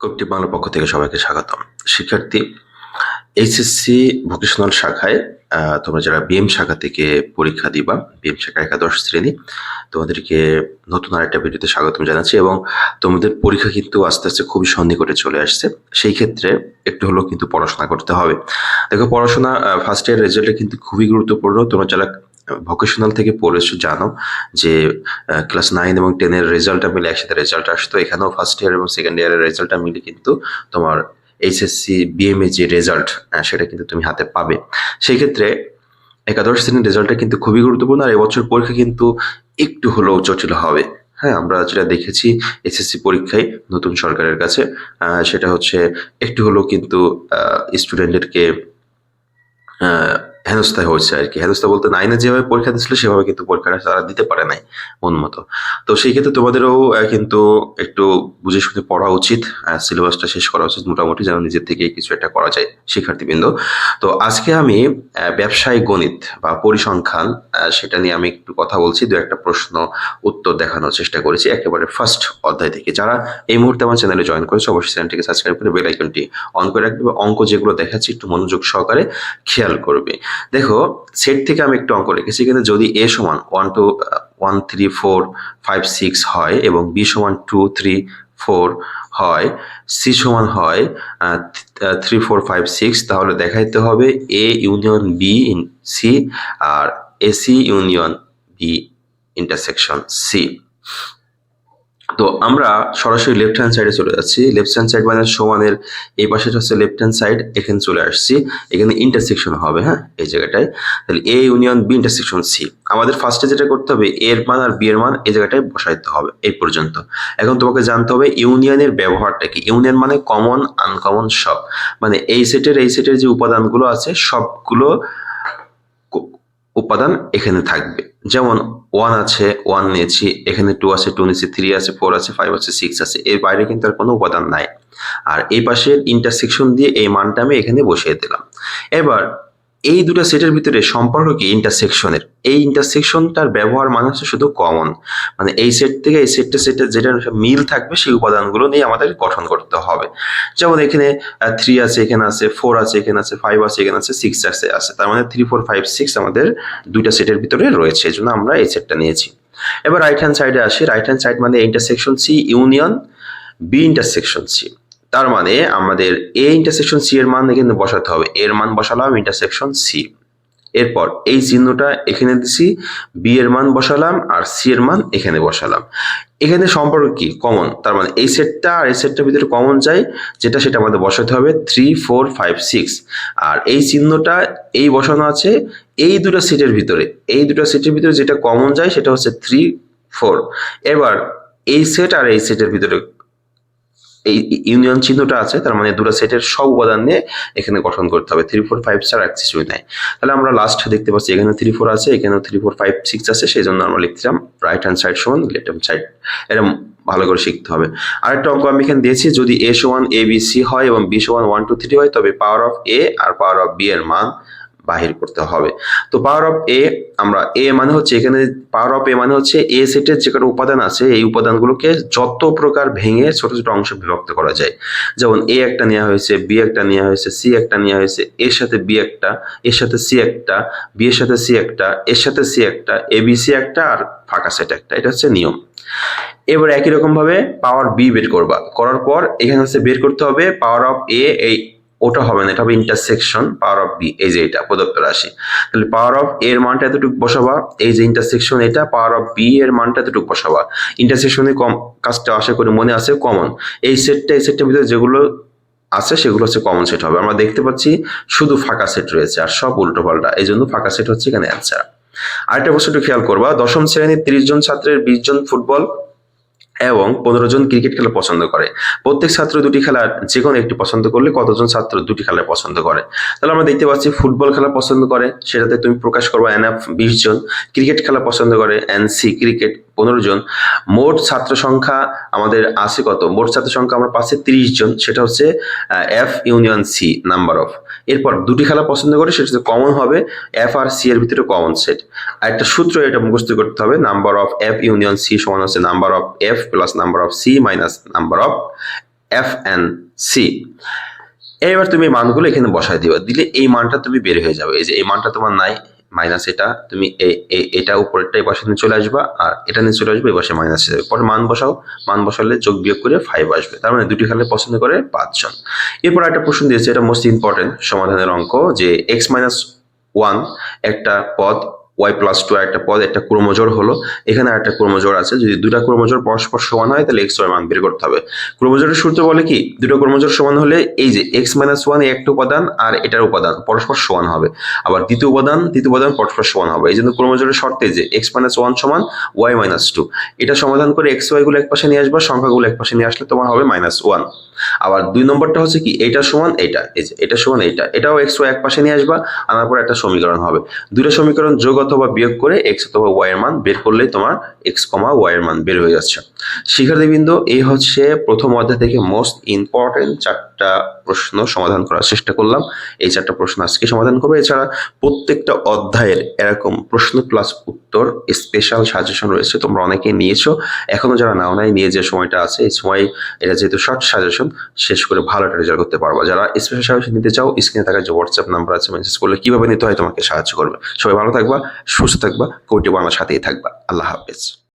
কবিটি বাংলার পক্ষ থেকে সবাইকে স্বাগতম। শিক্ষার্থী, এইচএসসি ভোকেশনাল শাখায় তোমরা যারা বিএম শাখা থেকে পরীক্ষা দিবা, বিএম শাখা একাদশ শ্রেণি, তোমাদেরকে নতুন আরেকটা ভিডিওতে স্বাগতম জানাচ্ছি এবং তোমাদের পরীক্ষা কিন্তু আস্তে আস্তে খুবই সন্নিকটে চলে আসছে। সেই ক্ষেত্রে একটু হলেও কিন্তু পড়াশোনা করতে হবে। দেখো, পড়াশোনা ফার্স্ট ইয়ার রেজাল্টে কিন্তু খুবই গুরুত্বপূর্ণ। তোমরা যারা ভোকেশনাল থেকে পড়েছো, জানো যে ক্লাস নাইন এবং টেনের রেজাল্টটা মিলে একসাথে রেজাল্ট আসতো। এখানেও ফার্স্ট ইয়ার এবং সেকেন্ড ইয়ারের রেজাল্টটা মিলে কিন্তু তোমার এইচএসসি বিএমএ যে রেজাল্ট সেটা কিন্তু তুমি হাতে পাবে। সেই ক্ষেত্রে একাদশ শ্রেণির রেজাল্টটা কিন্তু খুবই গুরুত্বপূর্ণ আর এবছর পরীক্ষা কিন্তু একটু হলেও জটিল হবে। হ্যাঁ আমরা যেটা দেখেছি এসএসসি পরীক্ষায় নতুন সরকারের কাছে সেটা হচ্ছে একটু হলেও কিন্তু স্টুডেন্টদেরকে হেনস্থা হয়েছে আর কি। হেনস্থা বলতে নাইনে যেভাবে পরীক্ষা দিচ্ছিল সেভাবে কিন্তু পরীক্ষাটা তারা দিতে পারে নাই মন মতো। তো সেই ক্ষেত্রে তোমাদেরও কিন্তু একটু বুঝে শুনে পড়া উচিত সিলেবাসটা শেষ করা উচিত মোটামুটি যেন নিজের থেকে কিছু একটা করা যায় শিক্ষার্থীবৃন্দ। তো আজকে আমি আহ, ব্যবসায় গণিত বা পরিসংখ্যান সেটা নিয়ে আমি একটু কথা বলছি দু একটা প্রশ্ন উত্তর দেখানোর চেষ্টা করেছি একেবারে ফার্স্ট অধ্যায় থেকে। যারা এই মুহূর্তে আমার চ্যানেলে জয়েন করেছে অবশ্যই চ্যানেলটিকে সাবস্ক্রাইব করে বেল আইকনটি অন করে রাখবে অঙ্ক যেগুলো দেখাচ্ছি একটু মনোযোগ সহকারে খেয়াল করবে। দেখো সেট থেকে আমি একটু অঙ্ক রেখেছি কিন্তু যদি এ সমান one two one three four five six হয় এবং বি সমান টু থ্রি ফোর হয় সি সমান হয় থ্রি ফোর ফাইভ সিক্স তাহলে দেখাইতে হবে A union B in C R AC union B intersection C তো আমরা সরাসরি লেফট হ্যান্ড সাইডে চলে যাচ্ছি। লেফট হ্যান্ড সাইড মানে সমানের এই পাশেটা হচ্ছে লেফট হ্যান্ড সাইড এখানে চলে আসছি। এখানে ইন্টারসেকশন হবে হ্যাঁ? এই জায়গাটায়। তাহলে A union B intersection C আমাদের ফার্স্টে যেটা করতে হবে এর মান আর বি এর মান এই জায়গাটায় বসাইতে হবে, এই পর্যন্ত। এখন তোমাকে জানতে হবে ইউনিয়নের ব্যবহারটা কি? ইউনিয়ন মানে কমন আনকমন সব। মানে এই সেটের এই সেটের যে উপাদানগুলো আছে, সবগুলো উপাদান এখানে থাকবে। যেমন ওয়ান আছে ওয়ান নিয়েছি, এখানে টু আছে টু নিয়েছি থ্রি আছে ফোর আছে ফাইভ আছে সিক্স আছে। এর বাইরে কিন্তু আর কোনো উপাদান নাই। আর এই পাশের ইন্টারসেকশন দিয়ে এই মানটা আমি এখানে বসিয়ে দিলাম। এবার এই দুটো সেটের ভিতরে সম্পর্ক কি? ইন্টারসেকশনের। এই ইন্টারসেকশনটার ব্যবহার মানে হচ্ছে শুধু কমন মানে এই সেট থেকে এই সেটটা সেটের যেটা মিল থাকবে, সেই উপাদানগুলো নিয়ে আমাদের গঠন করতে হবে। যেমন এখানে থ্রি আছে, এখানে আছে ফোর আছে, এখানে আছে ফাইভ আছে, এখানে আছে সিক্স আছে আছে। তার মানে থ্রি ফোর ফাইভ সিক্স আমাদের দুইটা সেটের ভিতরে রয়েছে। এই জন্য আমরা এই সেটটা নিয়েছি। এবার রাইট হ্যান্ড সাইডে আসি। রাইট হ্যান্ড সাইড মানে intersection C union B intersection C তার মানে আমাদের এ ইন্টারসেকশন সি এর মান এখানে বসাতে হবে। এর মান বসালাম ইন্টারসেকশন সি এরপর এই চিহ্নটা এখানে দিছি বি এর মান বসালাম আর সি এর মান এখানে বসালাম। এখানে সম্পর্ক কি? কমন তার মানে এই সেটটা আর এই সেটটার ভিতরে কমন যায় যেটা সেটা আমাদের বসাতে হবে থ্রি ফোর ফাইভ সিক্স আর এই চিহ্নটা এই বসানো আছে এই দুটো সেটের ভিতরে। এই দুটো সেটের ভিতরে যেটা কমন যায় সেটা হচ্ছে থ্রি ফোর এবার এই সেট আর এই সেটের ভিতরে এই ইউনিয়ন চিহ্নটা আছে, তার মানে দুটো সেটের সব উপাদান নিয়ে এখানে গঠন করতে হবে। থ্রি ফোর ফাইভ এক কিছুই নাই। তাহলে আমরা লাস্ট দেখতে পাচ্ছি, এখানে থ্রি ফোর আছে, এখানেও থ্রি ফোর ফাইভ সিক্স আছে সেই জন্য আমরা লিখছিলাম রাইট হ্যান্ড সাইড সমান লেফট হ্যান্ড সাইড এরকম ভালো করে শিখতে হবে। আরেকটা অঙ্ক আমি এখানে দিয়েছি, যদি এ সমান এ বি সি হয় এবং বি সমান ওয়ান টু থ্রি হয়, তবে পাওয়ার অফ এ আর পাওয়ার অফ বি এর মান বাহির করতে হবে। তো পাওয়ার অফ এ আমরা এ মানে হচ্ছে এখানে পাওয়ার অফ এ মানে হচ্ছে এ সেটের যে কোনো উপাদান আছে, এই উপাদানগুলোকে যত প্রকার ভেঙে ছোট ছোট অংশে বিভক্ত করা যায়। যেমন এ একটা নেওয়া হয়েছে বি একটা নেওয়া হয়েছে সি একটা নেওয়া হয়েছে এর সাথে বি একটা এর সাথে সি একটা বি এর সাথে সি একটা এর সাথে সি একটা এ বি সি একটা আর ফাঁকা সেট একটা। এটা হচ্ছে নিয়ম। এবার একই রকম ভাবে পাওয়ার বি বের করবা। করার পর এখানে হচ্ছে বের করতে হবে পাওয়ার অফ এ এই ওটা হবে না, এটা হবে ইন্টারসেকশন পাওয়ার অফ বি এই যে এটা, প্রদত্ত রাশি। তাহলে পাওয়ার অফ এর মানটা এতটুকু বসাবা, এই যে ইন্টারসেকশন এটা পাওয়ার অফ বি এর মানটা এতটুকু বসাবা। ইন্টারসেকশনে কম, কাজটা আশা করি মনে আছে কমন এই সেটটা এই সেটটার ভিতরে যেগুলো আছে, সেগুলো হচ্ছে কমন সেট হবে। আমরা দেখতে পাচ্ছি শুধু ফাঁকা সেট রয়েছে, আর সব উল্টো পাল্টা এই জন্য ফাঁকা সেট হচ্ছে এখানে অ্যান্সার আরেকটা বস্তু একটু খেয়াল করবা, দশম শ্রেণির তিরিশ জন ছাত্রের বিশ জন ফুটবল এবং পনেরো জন ক্রিকেট খেলা পছন্দ করে। প্রত্যেক ছাত্র দুটি খেলার যে কোনো একটি পছন্দ করলে কতজন ছাত্র দুটি খেলা পছন্দ করে? তাহলে আমরা দেখতে পাচ্ছি ফুটবল খেলা পছন্দ করে। সেটাতে তুমি প্রকাশ করব এনএফ বিশ জন। ক্রিকেট খেলা পছন্দ করে এনসি ক্রিকেট। পনেরো জন। মোট ছাত্র সংখ্যা আমাদের আছে কত? মোট ছাত্র সংখ্যা আমরা পাচ্ছি তিরিশ জন। সেটা হচ্ছে F union C number of এরপর দুটি খেলা পছন্দ করে, সেটা হচ্ছে কমন হবে এফ আর সি এর ভিতরে কমন সেট আর একটা সূত্র এটা মুখস্থ করতে হবে number of F union C সমান হচ্ছে number of F plus number of C minus number of F N C এবার তুমি মানগুলো এখানে বসায় দিবা। দিলে এই মানটা তুমি বের হয়ে যাবে। এই যে এই মানটা তোমার নাই। মাইনাস এটা, তুমি এটা উপরেরটা এই নিয়ে চলে আসবা আর এটা নিয়ে চলে আসবে এই পাশে মাইনাস যাবে। পরে মান বসাও, মান বসালে যোগ বিয়োগ করে ফাইভ আসবে। তার মানে দুটি খালে পছন্দ করে পাঁচজন। এরপর একটা প্রশ্ন দিয়েছে, এটা মোস্ট ইম্পর্টেন্ট সমাধানের অঙ্ক, যে এক্স মাইনাস ওয়ান একটা পদ ওয়াই প্লাস টু একটা পদ, একটা ক্রোমোজোর হলো। এখানে একটা ক্রোমোজোর আছে। যদি দুটা ক্রোমোজোর পরস্পর সমান হয়, তাহলে এক্স ওয়াই মান বের করতে হবে। ক্রোমোজোরের সূত্র বলে কি? দুটো ক্রোমোজোর সমান হলে এই যে এক্স মাইনাস ওয়ান একটা উপাদান আর এটার উপাদান পরস্পর সমান হবে। আবার দ্বিতীয় উপাদান দ্বিতীয় উপাদান পরস্পর সমান হবে। এই জন্য ক্রোমোজোরের শর্তে যে এক্স মাইনাস ওয়ান সমান ওয়াই মাইনাস টু এটা সমাধান করে এক্স ওয়াই গুলো এক পাশে নিয়ে আসবা, সংখ্যাগুলো এক পাশে নিয়ে আসলে তোমার হবে মাইনাস ওয়ান আবার দুই নম্বরটা হচ্ছে কি? এটা সমান এটা, এই যে এটা সমান এটা। এটাও এক্স ওয়াই এক পাশে নিয়ে আসবা, আনার পর একটা সমীকরণ হবে। দুটো সমীকরণ যোগ অথবা বিয়োগ করে এক্স অথবা ওয়াই এর মান বের করলেই তোমার এক্স কমা ওয়াই এর মান বের হয়ে যাচ্ছে। শিক্ষার্থীবৃন্দ, এই হচ্ছে প্রথম অধ্যায় থেকে মোস্ট ইম্পর্টেন্ট চারটা প্রশ্ন সমাধান করার চেষ্টা করলাম। এই চারটা প্রশ্ন আজকে সমাধান করব। এছাড়া প্রত্যেকটা অধ্যায়ের এরকম প্রশ্ন প্লাস উত্তর স্পেশাল সাজেশন রয়েছে, তোমরা অনেকে নিয়েছো। এখনও যারা নাও নাই, নিয়ে যে সময়টা আছে, এই সময় এটা যেহেতু শর্ট সাজেশন শেষ করে ভালো একটা রেজাল্ট করতে পারবা। যারা স্পেশাল সাজেশন নিতে চাও স্ক্রিনে থাকা যে হোয়াটসঅ্যাপ নাম্বার আছে মেসেজ করলে কীভাবে নিতে হয়, তোমাকে সাহায্য করবে। সবাই ভালো থাকবা, সুস্থ থাকবা কোটি বাংলার সাথেই থাকবা। আল্লাহ হাফেজ।